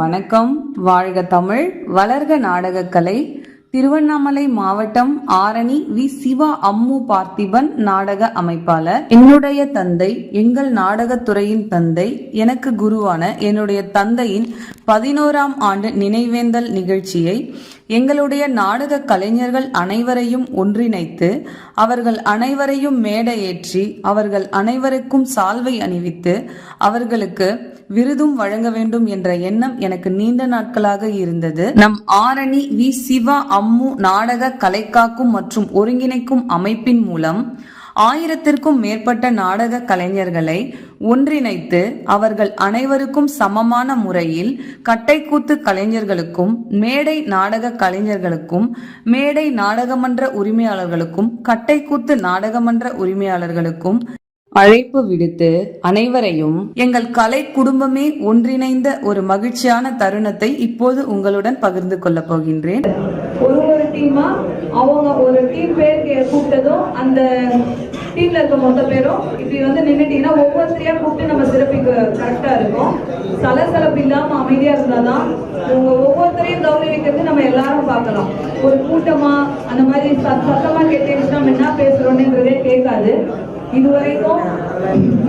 வணக்கம். வாழ்க தமிழ். வளர்க நாடகக்கலை. திருவண்ணாமலை மாவட்டம் ஆரணி வி சிவா அம்மு பார்த்திபன் நாடக அமைப்பாளர். என்னுடைய தந்தை எங்கள் நாடகத்துறையின் தந்தை எனக்கு குருவான என்னுடைய தந்தையின் பதினோராம் ஆண்டு நினைவேந்தல் நிகழ்ச்சியை எங்களுடைய நாடக கலைஞர்கள் அனைவரையும் ஒன்றிணைத்து அவர்கள் அனைவரையும் மேடையேற்றி அவர்கள் அனைவருக்கும் சால்வை அணிவித்து அவர்களுக்கு விருதும் வழங்க வேண்டும் என்ற எண்ணம் எனக்கு நீண்ட நாட்களாக இருந்தது. நம் ஆரணி வி. சிவா அம்மு நாடக கலைக்காக்கும் மற்றும் ஒருங்கிணைக்கும் அமைப்பின் மூலம் ஆயிரத்திற்கும் மேற்பட்ட நாடக கலைஞர்களை ஒன்றிணைத்து அவர்கள் அனைவருக்கும் சமமான முறையில் கட்டைக்கூத்து கலைஞர்களுக்கும் மேடை நாடக கலைஞர்களுக்கும் மேடை நாடகமன்ற உரிமையாளர்களுக்கும் கட்டைக்கூத்து நாடகமன்ற உரிமையாளர்களுக்கும் அழைப்பு விடுத்து அனைவரையும் எங்கள் கலை குடும்பமே ஒன்றிணைந்த ஒரு மகிழ்ச்சியான தருணத்தை இப்போது உங்களுடன் பகிர்ந்து கொள்ளப் போகின்றேன். ஒரு ஒரு டீமா அவங்க ஒரு டீம் பேர் கூப்பிட்டதும் அந்த டீம்ல இருக்க மொத்த பேரும் இப்படி வந்து நின்னுட்டீங்கன்னா ஒவ்வொருத்தரையா கூப்பிட்டு நம்ம சிறப்பிக்க கரெக்டா இருக்கும். சலசலப்பு இல்லாம அமைதியா இருந்தாதான் உங்க ஒவ்வொருத்தரையும் கௌரவிக்கிறது நம்ம எல்லாரும் பார்க்கலாம். ஒரு கூட்டமா அந்த மாதிரி சத்தமா கேட்டுச்சுன்னா நம்ம என்ன பேசுறோம்ன்றதே கேட்காது. இதுவரைக்கும்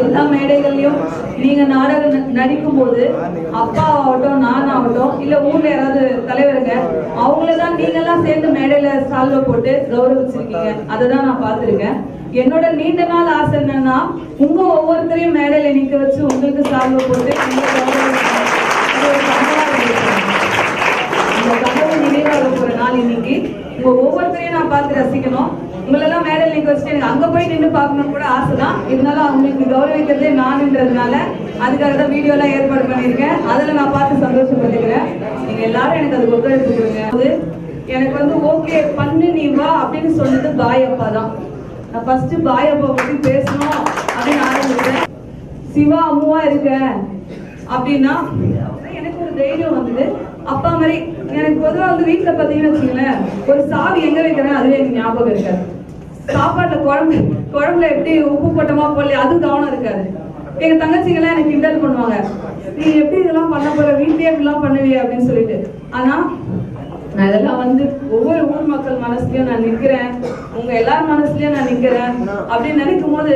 எல்லா மேடைகள்லயும் நீங்க நாடகம் நடிக்கும் போது அப்பா ஆகட்டும் நான் ஆகட்டும் இல்ல ஊர்ல யாராவது தலைவருங்க அவங்கள தான் நீங்க எல்லாம் சேர்ந்து மேடையில சால்வை போட்டு கௌரவிச்சிருக்கீங்க. அதை தான் நான் பார்த்துருக்கேன். என்னோட நீண்ட நாள் ஆசை என்னன்னா உங்க ஒவ்வொருத்தரையும் மேடையில நிக்க வச்சு உங்களுக்கு சால்வை போட்டு ஒரு இந்த கனவு நினைவாக போற நாள் இன்னைக்கு. உங்க ஒவ்வொருத்தரையும் நான் பார்த்து ரசிக்கணும். உங்களெல்லாம் மேடல் நீங்க வச்சுட்டு எனக்கு அங்கே போய் நின்று பார்க்கணும்னு கூட ஆசை தான் இருந்தாலும் அவங்களுக்கு கௌரவிக்கிறதே நானுன்றதுனால அதுக்காக தான் வீடியோலாம் ஏற்பாடு பண்ணியிருக்கேன். அதில் நான் பார்த்து சந்தோஷப்பட்டுக்கிறேன். நீங்கள் எல்லாரும் எனக்கு அது ஒத்துழைப்பு கொடுங்க. அது எனக்கு வந்து ஓகே பண்ணு நீ வா அப்படின்னு சொன்னது பாய் அப்பா தான். நான் ஃபஸ்ட்டு பாய் அப்பா பற்றி பேசணும் அப்படின்னு ஆரம்பிச்சேன். சிவா அம்முவா இருக்க அப்படின்னா எனக்கு ஒரு தைரியம் வந்தது. அப்பா மாதிரி எனக்கு பொதுவாக வந்து வீட்டில் பார்த்தீங்கன்னு வச்சுக்கோங்களேன் ஒரு சாவி எங்கே வைக்கிறேன் அதுவே எனக்கு ஞாபகம் இருக்காது. சாப்பாட்டுல குழம்பு குழம்புல எப்படி உப்பு போட்டோமா போடலையா அது கவனம் இருக்காது. எங்க தங்கச்சிங்கெல்லாம் எனக்கு கிண்டல் பண்ணுவாங்க. நீ எப்படி இதெல்லாம் பண்ண போற? வீட்லயே இப்படிலாம் பண்ணுவிய அப்படின்னு சொல்லிட்டு. ஆனா நான் இதெல்லாம் வந்து ஒவ்வொரு ஊர் மக்கள் மனசுலயும் நான் நிக்கிறேன். உங்க எல்லார் மனசுலயும் நான் நிக்கிறேன். அப்படின்னு நினைக்கும் போது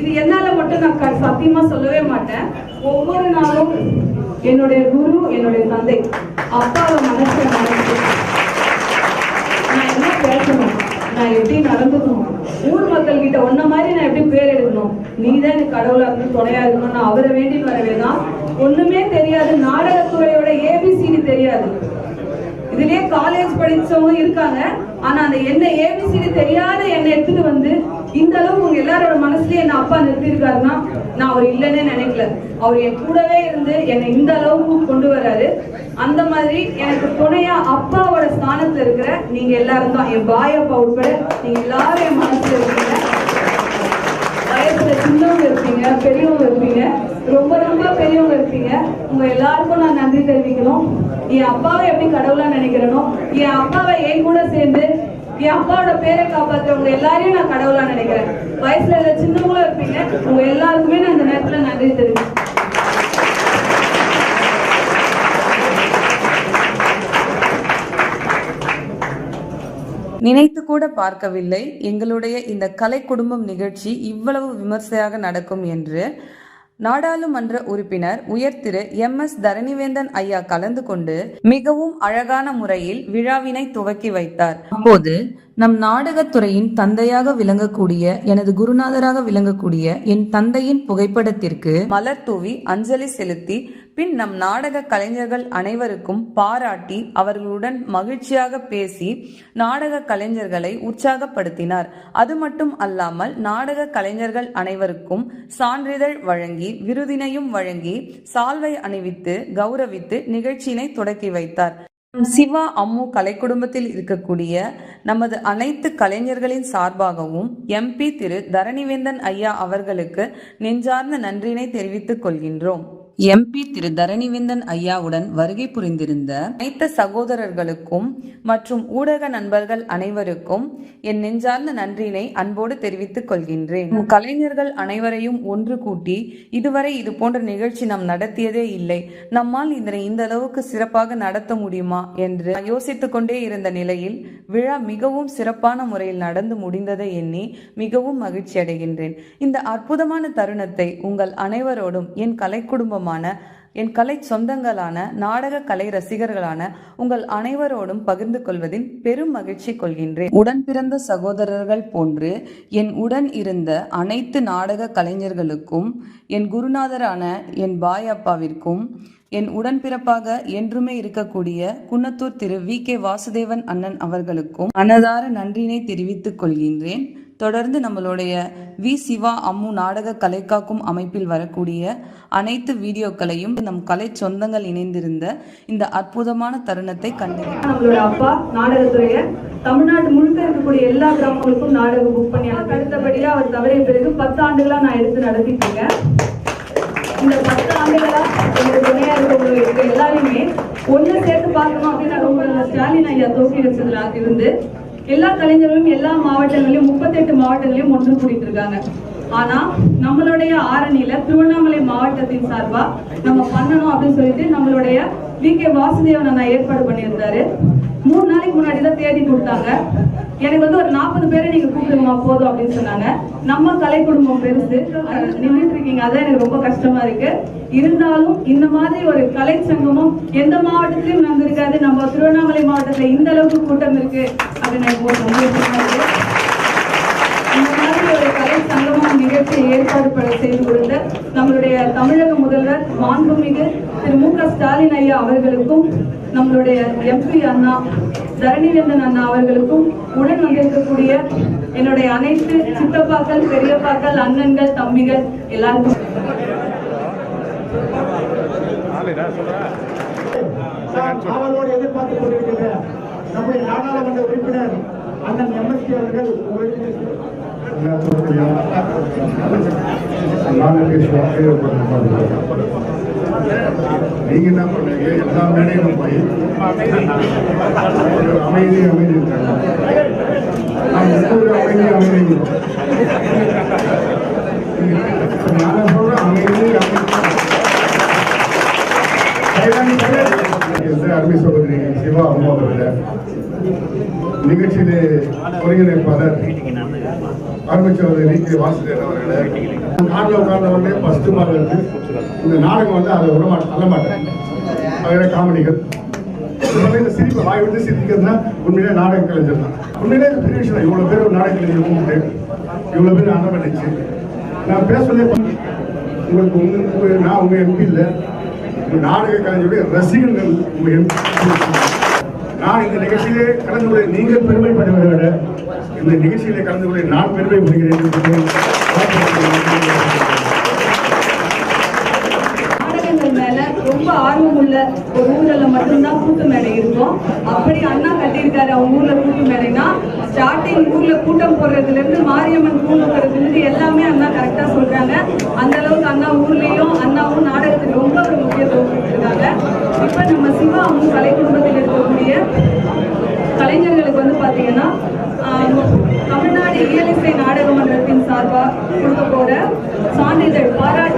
இது என்னால மட்டும் நான் சத்தியமா சொல்லவே மாட்டேன். ஒவ்வொரு நாளும் என்னுடைய குரு என்னுடைய தந்தை அப்பாவை மனசு மனசு நான் என்ன பேசணும் நான் எப்படி நடந்துக்கணும்? ஊர் மக்கள் கிட்ட ஒன்ன மாதிரி நான் எப்படி பேர் எடுக்கணும் நீ தான் எனக்கு கடவுளா இருந்து துணையா இருக்கணும் நான் அவரை வேண்டி வரவேதான் ஒண்ணுமே தெரியாது. நாடகத்துறையோட ஏபிசிடி தெரியாது. இதுலயே காலேஜ் படிச்சவங்க இருக்காங்க. ஆனா அந்த என்ன ஏபிசிடி தெரியாத என்னை எடுத்துட்டு வந்து இந்த அளவு உங்க எல்லாரோட மனசுலயே என்ன அப்பா நிறுத்திருக்காருன்னா நான் அவர் இல்லைன்னே நினைக்கல. அவர் என் கூடவே இருந்து என்னை இந்த அளவுக்கு கொண்டு வராரு அந்த மாதிரி எனக்கு துணையா அப்பாவோட ஸ்தானத்துல இருக்கிற நீங்க எல்லாரும் தான். என் பாய் அப்பா உட்பட நீங்க எல்லாரும் என் மனசுல இருக்கீங்க. வயசுல சின்னவங்க இருப்பீங்க பெரியவங்க இருப்பீங்க. ரொம்ப ரொம்ப பெரியவங்க இருப்பீங்க. உங்க எல்லாருக்கும் நான் நன்றி தெரிவிக்கணும். என் அப்பாவை எப்படி கடவுளா நினைக்கிறேனோ என் அப்பாவை என் கூட சேர்ந்து என் அப்பாவோட பேரை காப்பாத்துறவங்க எல்லாரையும் நான் கடவுளா நினைக்கிறேன். வயசுல இல்ல சின்னவங்களும் இருப்பீங்க. உங்க எல்லாருக்குமே நான் இந்த நேரத்துல நன்றி தெரிவிக்கிறேன் நினைத்து கூட பார்க்கவில்லை. எங்களுடைய இந்த கலை குடும்பம் நிகழ்ச்சி இவ்வளவு விமர்சையாக நடக்கும் என்று நாடாளுமன்ற உறுப்பினர் உயர் திரு எம் எஸ் தரணிவேந்தன் ஐயா கலந்து கொண்டு மிகவும் அழகான முறையில் விழாவினை துவக்கி வைத்தார். அப்போது நம் நாடகத்துறையின் தந்தையாக விளங்கக்கூடிய எனது குருநாதராக விளங்கக்கூடிய என் தந்தையின் புகைப்படத்திற்கு மலர் தூவி அஞ்சலி செலுத்தி பின் நம் நாடக கலைஞர்கள் அனைவருக்கும் பாராட்டி அவர்களுடன் மகிழ்ச்சியாக பேசி நாடக கலைஞர்களை உற்சாகப்படுத்தினார். அது மட்டும் அல்லாமல் நாடக கலைஞர்கள் அனைவருக்கும் சான்றிதழ் வழங்கி விருதினையும் வழங்கி சால்வை அணிவித்து கௌரவித்து நிகழ்ச்சியினை தொடக்கி வைத்தார். சிவா அம்மு கலை குடும்பத்தில் இருக்கக்கூடிய நமது அனைத்து கலைஞர்களின் சார்பாகவும் எம்பி திரு. தரணிவேந்தன் ஐயா அவர்களுக்கு நெஞ்சார்ந்த நன்றினை தெரிவித்துக் கொள்கின்றோம். எம்பி திரு தரணிவேந்தன் ஐயாவுடன் வருகை புரிந்திருந்த அனைத்து சகோதரர்களுக்கும் மற்றும் ஊடக நண்பர்கள் அனைவருக்கும் என் நெஞ்சார்ந்த நன்றியினை அன்போடு தெரிவித்துக் கொள்கின்றேன். கலைஞர்கள் அனைவரையும் ஒன்று கூட்டி இதுவரை இது போன்ற நிகழ்ச்சி நாம் நடத்தியதே இல்லை. நம்மால் இதனை இந்த அளவுக்கு சிறப்பாக நடத்த முடியுமா என்று யோசித்துக் கொண்டே இருந்த நிலையில் விழா மிகவும் சிறப்பான முறையில் நடந்து முடிந்ததை எண்ணி மிகவும் மகிழ்ச்சி அடைகின்றேன் இந்த அற்புதமான தருணத்தை உங்கள் அனைவரோடும் என் கலை சொந்தமான என் கலை சொந்தங்களான நாடக கலை ரசிகர்களான உங்கள் அனைவரோடும் பகிர்ந்து கொள்வதில் பெரும் மகிழ்ச்சி கொள்கின்றேன். உடன் பிறந்த சகோதரர்கள் போன்று என் உடன் இருந்த அனைத்து நாடக கலைஞர்களுக்கும் என் குருநாதரான என் பாய் அப்பாவிற்கும் என் உடன்பிறப்பாக என்றுமே இருக்கக்கூடிய குன்னத்தூர் திரு வி கே வாசுதேவன் அண்ணன் அவர்களுக்கும் மனதார நன்றினை தெரிவித்துக் கொள்கின்றேன். தொடர்ந்து நம்மளுடைய வி சிவா அம்மு நாடக கலை காக்கும் அமைப்பில் வரக்கூடிய அனைத்து வீடியோக்களையும் நம் கலை சொந்தங்கள் இணைந்திருந்த இந்த அற்புதமான தருணத்தை கண்டு நம்மளோட அப்பா நாடகத்துறையை தமிழ்நாடு முழுக்க இருக்கக்கூடிய எல்லா கிராமங்களுக்கும் நாடகம் புக் பண்ணி அடுத்தபடியா அவர் தவறிய பிறகு பத்து ஆண்டுகளா நான் எடுத்து நடத்திட்டு இருக்கேன். இந்த பத்து ஆண்டுகளா எனக்கு துணையா இருக்க எல்லாரையுமே ஒண்ணு சேர்த்து பார்க்கணும் அப்படின்னு நான் ரொம்ப ஸ்டாலின் ஐயா தோக்கி வச்சதுல இருந்து எல்லா கலைஞர்களும் எல்லா மாவட்டங்களிலும் முப்பத்தெட்டு மாவட்டங்களையும் ஒன்று கூடிட்டு இருக்காங்க ஆனா நம்மளுடைய ஆரணியில திருவண்ணாமலை மாவட்டத்தின் சார்பா நம்ம பண்ணணும் அப்படின்னு சொல்லிட்டு நம்மளுடைய வி கே வாசுதேவன் அண்ணா ஏற்பாடு பண்ணியிருந்தாரு. மூணு நாளைக்கு முன்னாடி தான் தேதி கொடுத்தாங்க. எனக்கு வந்து ஒரு நாற்பது பேரை நீங்க கூப்பிடுங்கம்மா போதும் அப்படின்னு சொன்னாங்க. நம்ம கலை குடும்பம் பெருசு. நின்றுட்டு இருக்கீங்க. அதான் எனக்கு ரொம்ப கஷ்டமா இருக்கு. இருந்தாலும் இந்த மாதிரி ஒரு கலை சங்கமம் எந்த மாவட்டத்திலயும் நடந்திருக்காது. நம்ம திருவண்ணாமலை மாவட்டத்துல இந்த அளவுக்கு கூட்டம் இருக்கு அப்படின்னு எனக்கு ஒரு சந்தோஷமா இந்த மாதிரி ஒரு கலை சங்கமம் ஏற்பாடு செய்து கொடுத்த நம்மளுடைய தமிழக முதல்வர் மாண்புமிகு திரு மு க ஸ்டாலின் ஐயா அவர்களுக்கும் நம்மளுடைய எம்பி அண்ணா தரணிவேந்தன் அண்ணா அவர்களுக்கும் உடன் வந்திருக்கக்கூடிய என்னுடைய அனைத்து சித்தப்பாக்கள் பெரியப்பாக்கள் அண்ணன்கள் தம்பிகள் எல்லாருக்கும் நாம் ஆவலோடு எதிர்பார்த்துக் கொண்டிருக்கிற நம்முடைய நாடாளுமன்ற உறுப்பினர் அண்ணன் எம்எஸ்கே அவர்கள் உங்களுக்கு நீங்க என்ன பண்ணுங்க எல்லா மேடையிலும் போய் அமைதி அமைதி இருக்காங்க ஒவ்வொரு அமைதி அமைதி நான் அமைதி அமைதி அருமை சிவா அம்மா அவர்கள். நிகழ்ச்சியிலே ஒருங்கிணைப்பாளர் அருமை சகோதரி வி. கே. வாசுதேவன் அவர்களே. நாட்டில் உட்கார்ந்தவர்களே உடனே ஃபர்ஸ்ட் இருக்கு இந்த நாடகம் வந்து அதை விட மாட்டேன் தள்ள மாட்டேன் அதில் காமெடிகள். உண்மையிலே இந்த வாய் விட்டு சிரிக்கிறதுனா உண்மையிலே நாடக கலைஞர் தான். உண்மையிலே பெரிய விஷயம் இவ்வளோ பேர் ஒரு நாடக கலைஞர் கூப்பிட்டு இவ்வளோ பேர் அண்ணன் பண்ணிச்சு நான் பேசுறதே உங்களுக்கு உங்க நான் உங்கள் எம்பி இல்லை நாடக கலைஞருடைய ரசிகர்கள் உங்கள் எம்பி நான் இந்த நிகழ்ச்சியிலே கலந்து கொள்ள நீங்கள் பெருமைப்படுவதை விட இந்த நிகழ்ச்சியிலே கலந்து கொள்ள நான் பெருமைப்படுகிறேன் நாடகங்கள் மேல ரொம்ப ஆர்வம் உள்ள ஒரு ஊர்ல மட்டும்தான் கூட்டு மேடை இருக்கும். அப்படி அண்ணா கட்டியிருக்காரு அவங்க ஊர்ல கூட்டு மேடைனா ஸ்டார்டிங் ஊர்ல கூட்டம் போடுறதுல இருந்து மாரியம்மன் கூழ் ஊத்துறதுல இருந்து எல்லாமே அண்ணா கரெக்டா சொல்றாங்க. அந்த அளவுக்கு அண்ணா ஊர்லயும் அண்ணாவும் நாடகத்துக்கு ரொம்ப ஒரு முக்கியத்துவம் கொடுத்துருக்காங்க. இப்ப நம்ம சிவா அவங்க கலை குடும்பத்தை கலைஞர்களுக்கு வந்து பார்த்தீங்கன்னா தமிழ்நாடு இயலிசை நாடக மன்றத்தின் சார்பா கொடுக்க போகிற சான்றிதழ் பாராட்டு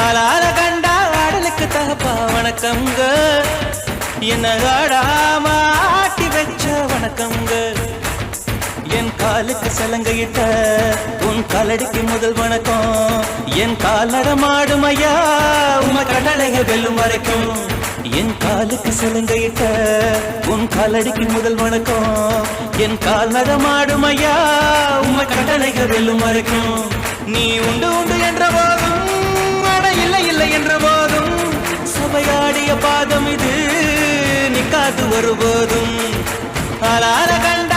அலால கண்டா ஆடலுக்கு தகப்பா வணக்கங்க என்ன ஆடாம ஆட்டி வச்ச வணக்கங்க என் காலுக்கு சலங்கையிட்ட உன் காலடிக்கு முதல் வணக்கம். என் கால் நடமாடும் ஐயா உம கடலைக வெல்லும் வரைக்கும். என் காலுக்கு சலங்கையிட்ட உன் காலடிக்கு முதல் வணக்கம். என் கால் நடமாடுமையா உம கடலைக வெல்லும் வரைக்கும். நீ உண்டு உண்டு என்ற போதும் இல்லை என்ற போதும் சபையாடிய பாதம் இது நிக்காது வருபோதும் ஆளார கண்ட